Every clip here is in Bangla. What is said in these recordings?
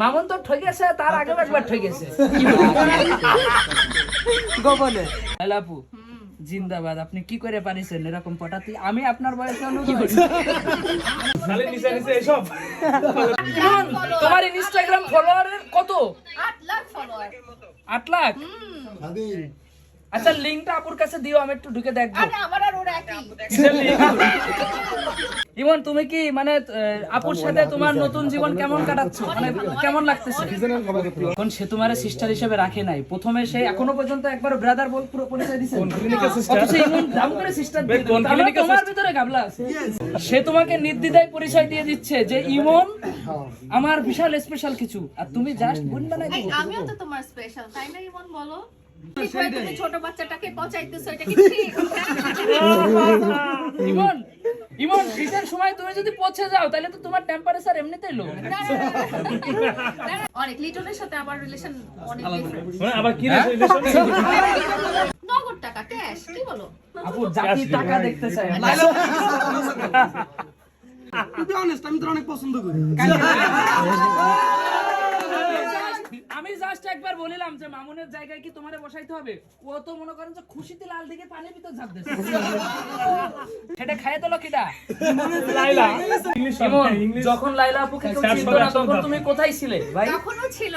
মামুন তো ঠকেছে তার আগেও একবার ঠকেছে গোপনে। লালাপু জিন্দাবাদ আপনি কি করে পারিছেন এরকম পটাতে আমি আপনার বয়সে অনুযায়ী খালি নিচে নিচে এসব। ইমন, তোমার ইনস্টাগ্রাম ফলোয়ারের কত? আট লাখ ফলোয়ার আট লাখ? আচ্ছা লিঙ্কটা আপুর কাছে দিও আমি একটু ঢুকে দেখব। আরে আমার আর ওর একই। ইমন তুমি কি মানে আপুর সাথে তোমার নতুন জীবন কেমন কাটাচ্ছ? মানে কেমন লাগতেছে? এখন সে তোমার সিস্টার হিসেবে রাখে নাই। প্রথমে সে এখনও পর্যন্ত একবার ব্রাদার বল পুরো পরিচয় দিছে। অথচ ইমন দাম করে সিস্টার দিয়ে কোন তাহলে তোমার ভিতরে গাবলা আছে। সে তোমাকে নির্দ্বিধায় পরিচয় দিয়ে দিচ্ছে যে ইমন আমার বিশাল স্পেশাল কিছু। আর তুমি জাস্ট বোন বানাই আমিও তো তোমার স্পেশাল তাই না ইমন বলো? তুমি ছোট বাচ্চাটাকে পচাইতেছো এটা কি ঠিক? ইমন ইমন শীতের সময় তুমি যদি পৌঁছে যাও তাহলে তো তোমার টেম্পারেচার এমনিতেই লো অনেক লিটনের সাথে আমার রিলেশন অনেক মানে আবার কি রিলেশন নগদ টাকা ক্যাশ কি বলো? আপু জাতি টাকা দেখতে টু বি অনেস্ট আমি তোর অনেক পছন্দ করি। জাস্ট একবার বলিলাম যে মামুনের জায়গায় কি তোমারে বসাইতে হবে? ও তো মনে করেন যে খুশিতে লাল দিকে পানির ভিতর ঝাঁপ দিচ্ছে। সেটা খাইয়ে তো লকিটা লাইলা যখন লাইলা আপুকে কেউ চিনতো না তখন তুমি কোথায় ছিলে ভাই? তখনও ছিল।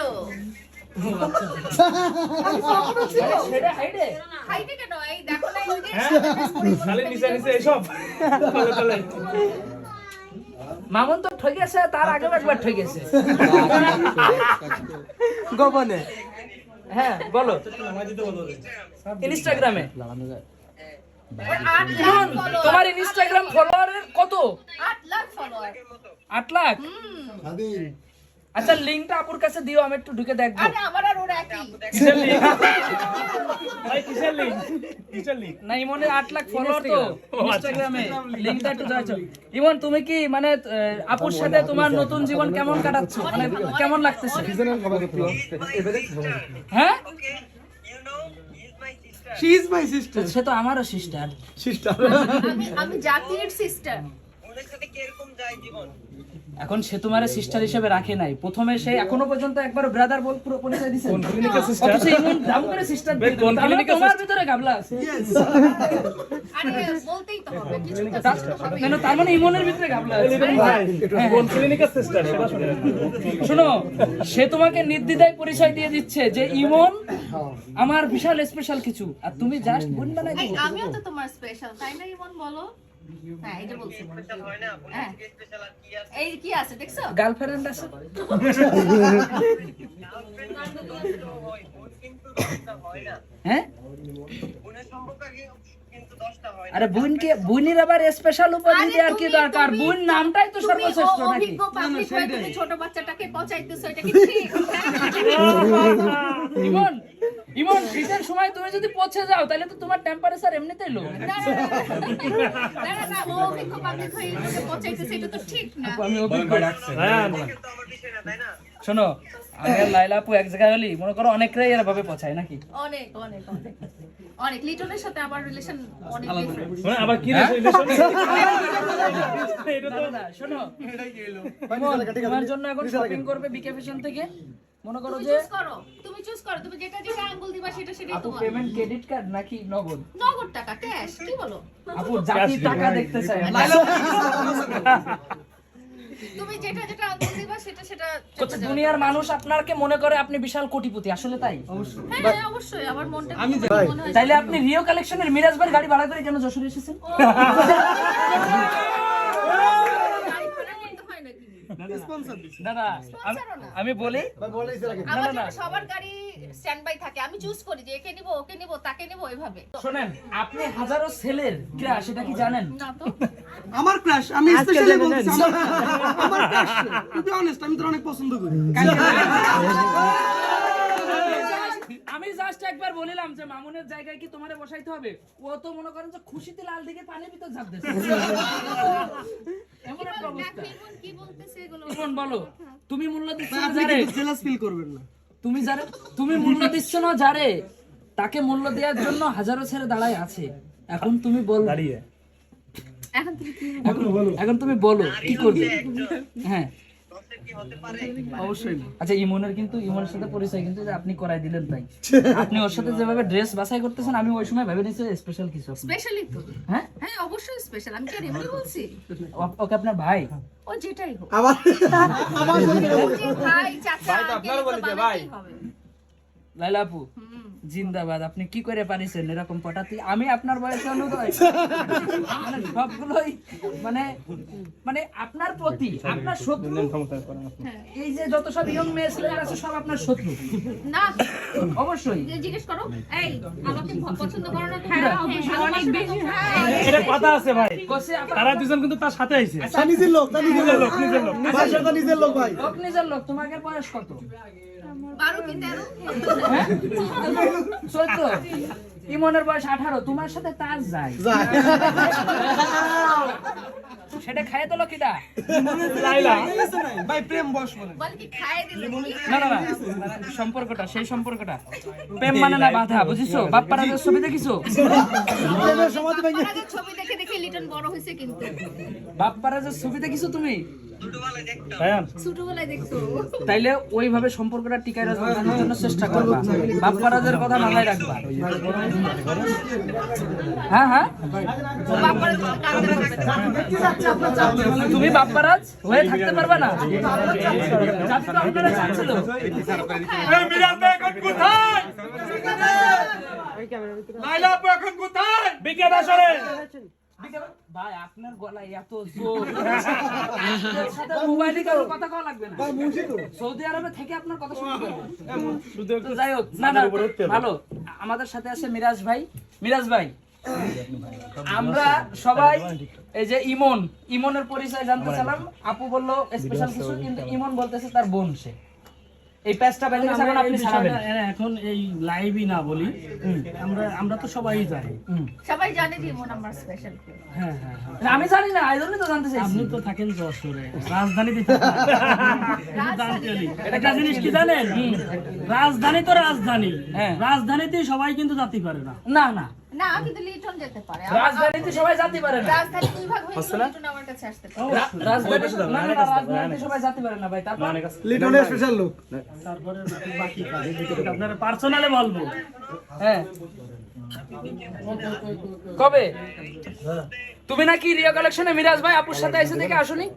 হাইডে কেন? এই দেখো না এই যে নিচে নিচে এসব। মামুন তো ঠকে ঠকেছে তার আগেও একবার ঠকেছে গোপনে। হ্যাঁ বলো। ইনস্টাগ্রামে ফলোয়ার তোমার ইনস্টাগ্রাম ফলোয়ারের কত? আট লাখ ফলোয়ার আচ্ছা লিঙ্কটা আপুর কাছে দিও আমি একটু ঢুকে দেখব। আমার আর ওর একই। ভাই কিসের লিঙ্ক কিসের লিঙ্ক না ইমনের আট লাখ ফলোয়ার তো ইনস্টাগ্রামে লিঙ্কটা একটু যাচ্ছ ইমন তুমি কি মানে আপুর সাথে তোমার নতুন জীবন কেমন কাটাচ্ছ? মানে কেমন লাগতেছে? হ্যাঁ? শি ইজ মাই সিস্টার সে তো আমারও সিস্টার সিস্টার আমি আমি জাতির সিস্টার এখন সে তোমার সিস্টার হিসেবে রাখে নাই। প্রথমে সে এখনও পর্যন্ত একবার ব্রাদার বল পুরো পরিচয় দিছে। কোন ক্লিনিকের সিস্টার অথচ ইমন দাম করে সিস্টার দিয়ে কোন এর তোমার ভিতরে গাবলা আছে। আরে বলতেই তো হবে কিছু কেন তার মানে ইমনের ভিতরে গাবলা আছে। ভাই কোন ক্লিনিকের সিস্টার সেটা শুনে শোনো সে তোমাকে নির্দ্বিধায় পরিচয় দিয়ে দিচ্ছে যে ইমন আমার বিশাল স্পেশাল কিছু। আর তুমি জাস্ট বোন বানাই আমিও তো তোমার স্পেশাল তাই না ইমন বলো? হ্যাঁ এটা বলছি হ্যাঁ এই কি আছে দেখছ? গার্লফ্রেন্ড আছে? হ্যাঁ? আরে বোনকে বোনের আবার স্পেশাল উপাধি দেওয়ার কি দরকার? বোন নামটাই তো সর্বশ্রেষ্ঠ নাকি? ছোট বাচ্চাটাকে পচাইতেছো এটা কি ঠিক? ইমন ইমন শীতের সময় তুমি যদি পৌঁছে যাও তাহলে তো তোমার টেম্পারেচার এমনিতেই লো না, না, না, না, না, না, ও অভিজ্ঞ পাবলিক হয়ে পচাইতেছে এটা তো ঠিক না। আমি অভিজ্ঞ। হ্যাঁ শোনো আমি আর লাইলা আপু এক জায়গায় হলি মনে করো অনেকরাই এরভাবে পছায় নাকি? অনেক অনেক অনেক অনেক। লিটনের সাথে আমার রিলেশন অনেক মানে আবার কি রিলেশন এটা তো না, না, শোনো। ইমন, তোমার জন্য এখন শপিং করবে বিকে ফ্যাশন থেকে। মনে করো যে তুমি চুজ করো। তুমি যেটা যেটা আঙ্গুল দিবা সেটা সেটাই আপু তোমার। পেমেন্ট ক্রেডিট কার্ড নাকি নগদ? নগদ টাকা ক্যাশ কি বলো? আপু জাতি টাকা দেখতে চায় তুমি যেটা যেটা দিবা সেটা সেটা হচ্ছে দুনিয়ার মানুষ আপনাকে মনে করে আপনি বিশাল কোটিপতি আসলে তাই? হ্যাঁ হ্যাঁ, অবশ্যই আমার মনটা আমি মনে হয় তাইলে আপনি রিও কালেকশনের মিরাজ ভাই গাড়ি ভাড়া করে কেন যশোরে এসেছেন গাড়ি ভাড়া করতে হয় না না। আমি- না। বলি আমার জন্য সবার গাড়ি স্ট্যান্ড বাই থাকে। আমি চুজ করি যে একে নিব ওকে নিব তাকে নিব এইভাবে শুনেন আপনি হাজারো ছেলের ক্রাশ এটা কি জানেন? না তো। আমার ক্রাশ আমি স্পেশালি বলছি আমার ক্রাশ টু বি অনেস্ট আমি তোর অনেক পছন্দ করি। বলিলাম যে মামুনের জায়গায় কি তোমারে বসাইতে হবে? ও তো মনে করেন যে খুশিতে লাল দিকে পানির ভিতর ঝাঁপ দিচ্ছে। এমন একটা অবস্থা। কি বলতেছে এগুলো? বলো তুমি মূল্য দিচ্ছ না যারে? জেলাস ফিল করবেন না। তুমি যারে তুমি মূল্য দিচ্ছ না যারে? তাকে মূল্য দেওয়ার জন্য হাজারো ছেড়ে দাঁড়ায় আছে। এখন তুমি বল। দাঁড়িয়ে। এখন তুমি কি এখন এখন তুমি বলো কি করবে? হ্যাঁ। অবশ্যই আচ্ছা ইমনের কিন্তু ইমনের সাথে পরিচয় কিন্তু আপনি করাই দিলেন তাই। আপনি ওর সাথে যেভাবে ড্রেস বাছাই করতেছেন আমি ওই সময় ভেবে নিয়েছি স্পেশাল কিছু স্পেশালি তো। হ্যাঁ? হ্যাঁ অবশ্যই স্পেশাল আমি কি এমনি বলছি? ওকে আপনার ভাই? ও যেটাই হোক। আবার ও যে ভাই আপনার ভাই লাইলা আপু। হুম। জিন্দাবাদ আপনি কি করে পারিছেন এরকম পটাতে? আমি আপনার বয়সে অনুদয়। মানে সবগুলোই মানে মানে আপনার প্রতি আপনার শত্রু। এই যে যত সব ইয়ং মেয়ে ছেলেরা আছে সব আপনার শত্রু। না। অবশ্যই। যে জিজ্ঞেস করো এই আমাকে পছন্দ করো না হ্যাঁ অনেক বেশি। এটা কথা আছে ভাই। তারা দুজন কিন্তু তার সাথে আইছে। নিজের লোক তা নিজের লোক। নিজের লোক। ভাই সেটা নিজের লোক ভাই। লোক নিজের লোক তোমাকে বয়স কত? বারো কি তেরো? চোদ্দ ইমনের বয়স আঠারো তোমার সাথে তার যায়। যায়। সেটা খাইয়ে তোলো কিটা ভাই প্রেম বস বলে বলে কি খাইয়ে না না না। সম্পর্কটা সেই সম্পর্কটা। প্রেম মানে না বাধা বুঝিছো? বাপ্পারা যে ছবি দেখিছো? ছবি দেখে। লিটন বড় হয়েছে কিন্তু। বাপ্পারা যে ছবি দেখিছো তুমি? দেখতো তাইলে ওইভাবে সম্পর্কটা টিকায় রাখার জন্য চেষ্টা করবা। বাপ্পারাজের কথা মাথায় রাখবা। হ্যাঁ হ্যাঁ। তুমি বাপ্পারাজ হয়ে থাকতে পারবে না। জাতি তো আপনারা চাচ্ছিল বিকে দাসরে ভাই আপনার গলায় এত জোর। মোবাইলে কারও কথা কওয়া লাগবে না। সৌদি আরবে থেকে আপনার কথা শুনতে পারবেন যাই হোক না না ভালো। আমাদের সাথে আছে মিরাজ ভাই। মিরাজ ভাই আমরা সবাই এই যে ইমন ইমনের পরিচয় জানতে চালাম। আপু বলল স্পেশাল কিছু কিন্তু ইমন বলতেছে তার বোন সে। এই প্যাচটা গেছে এখন আপনি ছাড়াবেন। এখন এই লাইভই না বলি। আমরা আমরা তো সবাই জানি। সবাই জানে যে মন আমার স্পেশাল হ্যাঁ হ্যাঁ হ্যাঁ। আমি জানি না জন্যই তো জানতে চাইছি। আপনি তো থাকেন যশোরে। রাজধানীতে থাকেন। একটা জিনিস কি জানেন? রাজধানী তো রাজধানী। হ্যাঁ। রাজধানীতে সবাই কিন্তু জাতি পারে না। না না। না কিন্তু লিটন যেতে পারে। রাজধানীতে সবাই জাতি পারে না। রাজধানী দুই ভাগ হয়েছে লিটন আমার কাছে আসতে পারে। রাজধানী না। না, না, রাজধানীতে সবাই জাতি পারে না ভাই। তারপর লিটনের স্পেশাল লোক তারপরে বাকি কাজ। আপনারা পার্সোনালে বলব। হ্যাঁ। কবে? তুমি নাকি রিয়া কালেকশনে মিরাজ ভাই আপুর সাথে এসে দেখে আসুনি?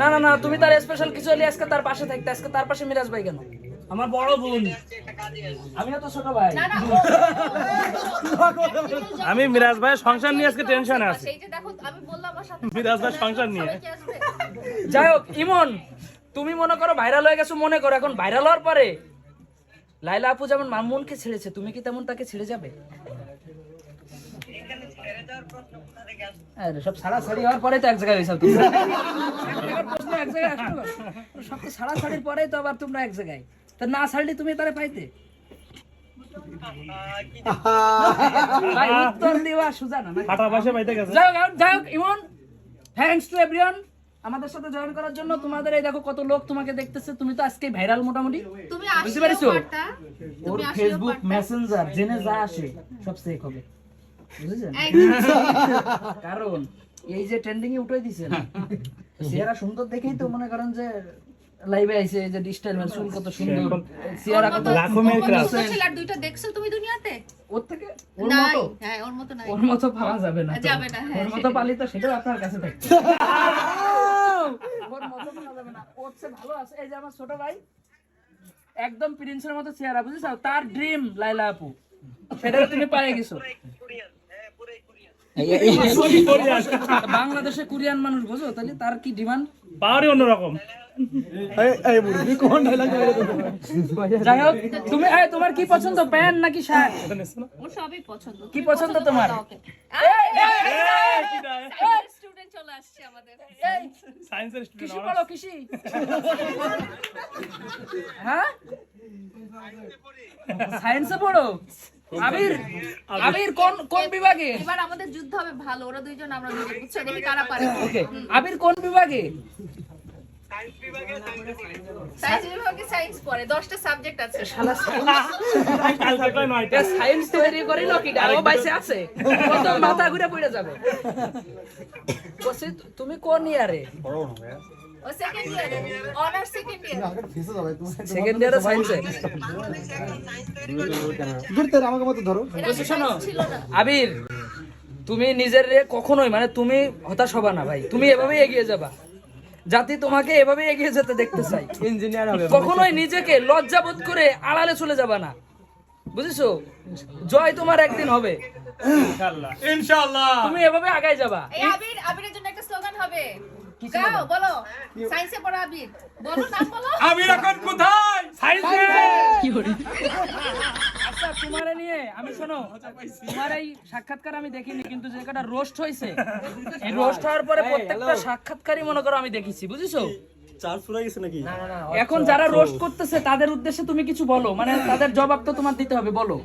না না না তুমি তার স্পেশাল কিছু হলে আজকে তার পাশে থাকতে আজকে তার পাশে মিরাজ ভাই কেন? আমার বড় বোন। আমিও তো ছোট ভাই। আমি মিরাজ ভাই সংসার নিয়ে আজকে টেনশন আছি। সেই যে দেখো আমি বললাম আমার সাথে মিরাজ ভাই সংসার নিয়ে? যাই হোক ইমন তুমি মনে করো ভাইরাল হয়ে গেছো মনে করো। এখন ভাইরাল হওয়ার পরে লাইলা আপু যেমন মামুনকে ছেড়েছে তুমি কি তেমন তাকে ছেড়ে যাবে? আরে সব ছাড়াছাড়ি হওয়ার পরে তো এক জায়গায় হয়েছে তোমরা। এক প্রশ্ন এক জায়গায় সব তো ছাড়াছাড়ির পরেই তো আবার তোমরা এক জায়গায়। তা না ছাড়লে তুমি তারে পাইতে? ভাই উত্তর দেওয়া সুজা না নাকি? ফাটা পাশে পাইতে গেছে। যাই হোক যাই হোক ইমন থ্যাঙ্কস টু এভরিওয়ান আমাদের সাথে জয়েন করার জন্য তোমাদের এই দেখো কত লোক তোমাকে দেখতেছে। তুমি তো আজকে ভাইরাল মোটামুটি। তুমি বুঝতে পেরেছ? ওর ফেসবুক মেসেঞ্জার জেনে যা আসে সব সেক হবে। বুঝেছেন? কারণ এই যে ট্রেন্ডিং এ উঠে দিছেন চেহারা সুন্দর দেখেই তো মনে করেন যে লাইভে আইছে এই যে ডিজিটাল ম্যান চুল কত সুন্দর চেহারা কত লাখো মেয়ের দুইটা দেখছ তুমি দুনিয়াতে? ওর থেকে? ওর মতো? হ্যাঁ ওর মতো নাই। ওর মতো পাওয়া যাবে না যাবে না, হ্যাঁ, ওর মতো পালি তো সেটাও আপনার কাছে থাকবে ওর মতো পাওয়া যাবে না। ওর চেয়ে ভালো আছে। এই যে আমার ছোট ভাই একদম প্রিন্সের মতো চেহারা বুঝেছ? তার ড্রিম লাইলা আপু। সেটা তুমি পেয়ে গেছো। বাংলাদেশে কোরিয়ান মানুষ বুঝো তাহলে তার কি ডিমান্ড পাওয়ারই অন্যরকম এই এই বুড়ি কোন ডায়লগ যাই হোক তুমি তোমার কি পছন্দ প্যান্ট নাকি শার্ট সবই পছন্দ কি পছন্দ তোমার? চলে আসছে আমাদের এই সায়েন্সের কৃষি পড়ো কৃষি হ্যাঁ সায়েন্সে পড়ো আবির আবির। কোন কোন বিভাগে? এবার আমাদের যুদ্ধ হবে ভালো ওরা দুইজন আমরা দুইজন। বুঝছ দেখি কারা পারে? ওকে আবির কোন বিভাগে? সায়েন্স বিভাগে সায়েন্স পড়ে 10টা সাবজেক্ট আছে। শালা কাল থাকলে নয়টা সায়েন্স তৈরি করিল কি ডালো বাইসে আছে। কত মাথা ঘুরে পড়ে যাবে? তুমি কোন ইয়ারে ও সেকেন্ড ইয়ারে অনার্স সেকেন্ড ইয়ার সেকেন্ড ইয়ারে সায়েন্সে ঘুরতে আমাকে মতো ধরো। শোনো আবির তুমি নিজের রে কখনোই মানে তুমি হতাশ হবা না ভাই তুমি এভাবেই এগিয়ে যাবা। জাতি তোমাকে এভাবে এগিয়ে যেতে দেখতে চাই ইঞ্জিনিয়ার হবে কখনোই নিজেকে লজ্জা বোধ করে আড়ালে চলে যাবা না। বুঝেছ? জয় তোমার একদিন হবে। ইনশাআল্লাহ। তুমি এভাবে আগায় যাবা। এই আবির আবিরের জন্য একটা স্লোগান হবে। গাও বলো। সায়েন্সে পড়া আবির। বলো নাম বলো। আমি এখন কোথায়? সাইন্সে আচ্ছা তোমারে নিয়ে আমি শোনো তোমার এই সাক্ষাৎকার আমি দেখিনি কিন্তু যে কটা রোস্ট হয়েছে এই রোস্ট হওয়ার পরে প্রত্যেকটা সাক্ষাৎকারই মনে করো আমি দেখেছি বুঝেছ? এখন যারা রোস্ট করতেছে তাদের উদ্দেশ্যে তুমি কিছু বলো মানে তাদের জবাব তো তোমার দিতে হবে বলো।